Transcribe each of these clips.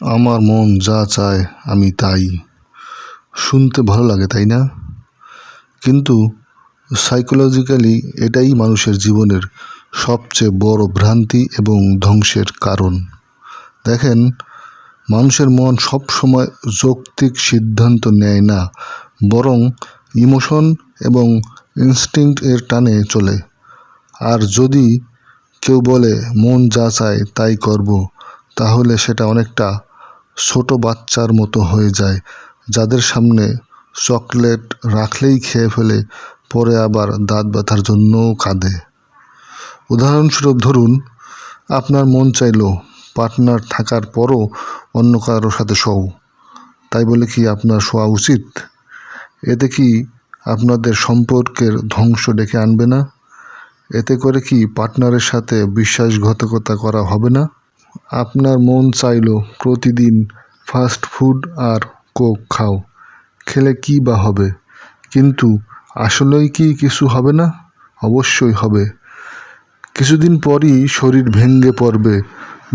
আমার মন যা চায় আমি তাই। শুনতে ভালো লাগে, তাই না? কিন্তু সাইকোলজিক্যালি এটাই মানুষের জীবনের সবচেয়ে বড় ভ্রান্তি এবং ধ্বংসের কারণ। দেখেন, মানুষের মন সব সময় যৌক্তিক সিদ্ধান্ত নেয় না, বরং ইমোশন এবং ইনস্টিংক্ট এর টানে চলে। আর যদি কেউ বলে, মন যা চায় তাই করব, তাহলে সেটা অনেকটা ছোট বাচ্চার মতো হয়ে যায়। যাদের সামনে চকলেট রাখলেই খেয়ে ফেলে, পরে আবার দাঁত ব্যথার জন্যও কাঁদে। উদাহরণস্বরূপ ধরুন, আপনার মন চাইলো পার্টনার থাকার পরও অন্য কারোর সাথে শোও। তাই বলে কি আপনার শোয়া উচিত? এতে কি আপনাদের সম্পর্কের ধ্বংস ডেকে আনবে না? এতে করে কি পার্টনারের সাথে বিশ্বাসঘাতকতা করা হবে না? আপনার মন চাইলো প্রতিদিন ফাস্ট ফুড আর কোক খাও। খেলে কি বা হবে? কিন্তু আসলেই কি কিছু হবে না? অবশ্যই হবে। কিছুদিন পরই শরীর ভেঙে পড়বে।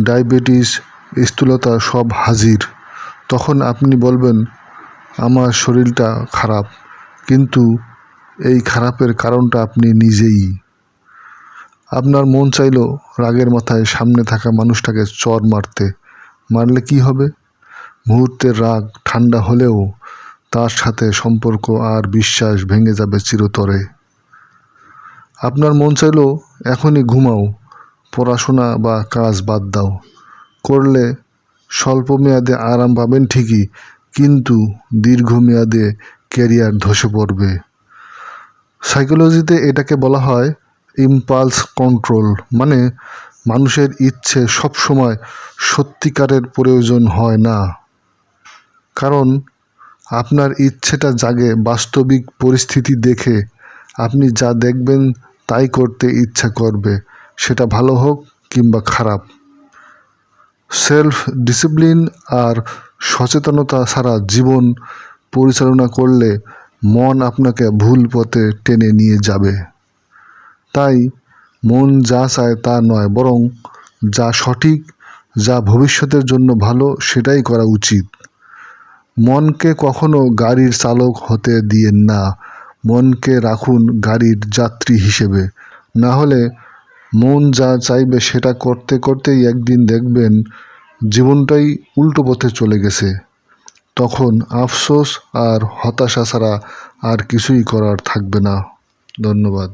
ডায়াবেটিস, স্থূলতা সব হাজির। তখন আপনি বলবেন, আমার শরীরটা খারাপ। কিন্তু এই খারাপের কারণটা আপনি নিজেই আপনার মন চাইলো রাগের মাথায় সামনে থাকা মানুষটাকে চর মারতে। মারলে কি হবে? মুহূর্তের রাগ ঠান্ডা হলেও তার সাথে সম্পর্ক আর বিশ্বাস ভেঙে যাবে চিরতরে। আপনার মন চাইল, এখনই ঘুমাও, পড়াশোনা বা কাজ বাদ দাও। করলে স্বল্প মেয়াদে আরাম পাবেন ঠিকই, কিন্তু দীর্ঘমেয়াদে ক্যারিয়ার ধসে পড়বে। সাইকোলজিতে এটাকে বলা হয় ইম্পালস কন্ট্রোল মানে মানুষের ইচ্ছে সবসময় সত্যিকারের প্রয়োজন হয় না। কারণ আপনার ইচ্ছেটা জাগে বাস্তবিক পরিস্থিতি দেখে, আপনি যা দেখবেন তাই করতে ইচ্ছা করবে, সেটা ভালো হোক কিংবা খারাপ। সেলফ ডিসিপ্লিন আর সচেতনতা ছাড়া জীবন পরিচালনা করলে মন আপনাকে ভুল পথে টেনে নিয়ে যাবে। তাই মন যা চায় তা নয়, বরং যা সঠিক, যা ভবিষ্যতের জন্য ভালো, সেটাই করা উচিত। মনকে কখনো গাড়ির চালক হতে দিয়েন না। মনকে রাখুন গাড়ির যাত্রী হিসেবে। না হলে মন যা চাইবে সেটা করতে করতেই একদিন দেখবেন জীবনটাই উল্টো পথে চলে গেছে। তখন আফসোস আর হতাশা ছাড়া আর কিছুই করার থাকবে না। ধন্যবাদ।